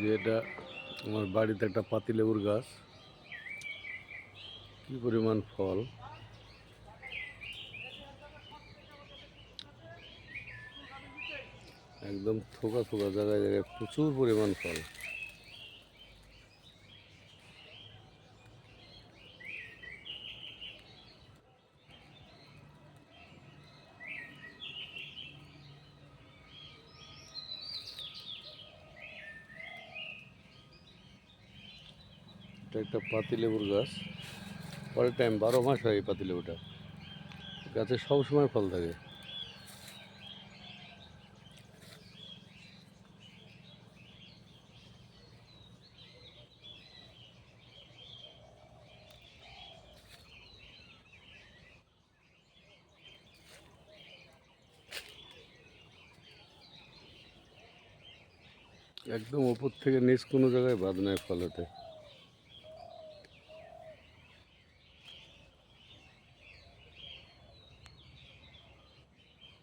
যে এটা আমার বাড়িতে একটা পাতিলেবুর গাছ। কি পরিমাণ ফল। একদম থোকা থোকা জায়গায় জায়গায় প্রচুর পরিমাণ ফল। এটা একটা পাতিলেবুর গাছ। অল টাইম বারো মাস হয় এই পাতিলেবুটা গাছে সবসময় ফল থাকে। একদম ওপর থেকে নিচ কোনো জায়গায় বাদ নেয় ফলেতে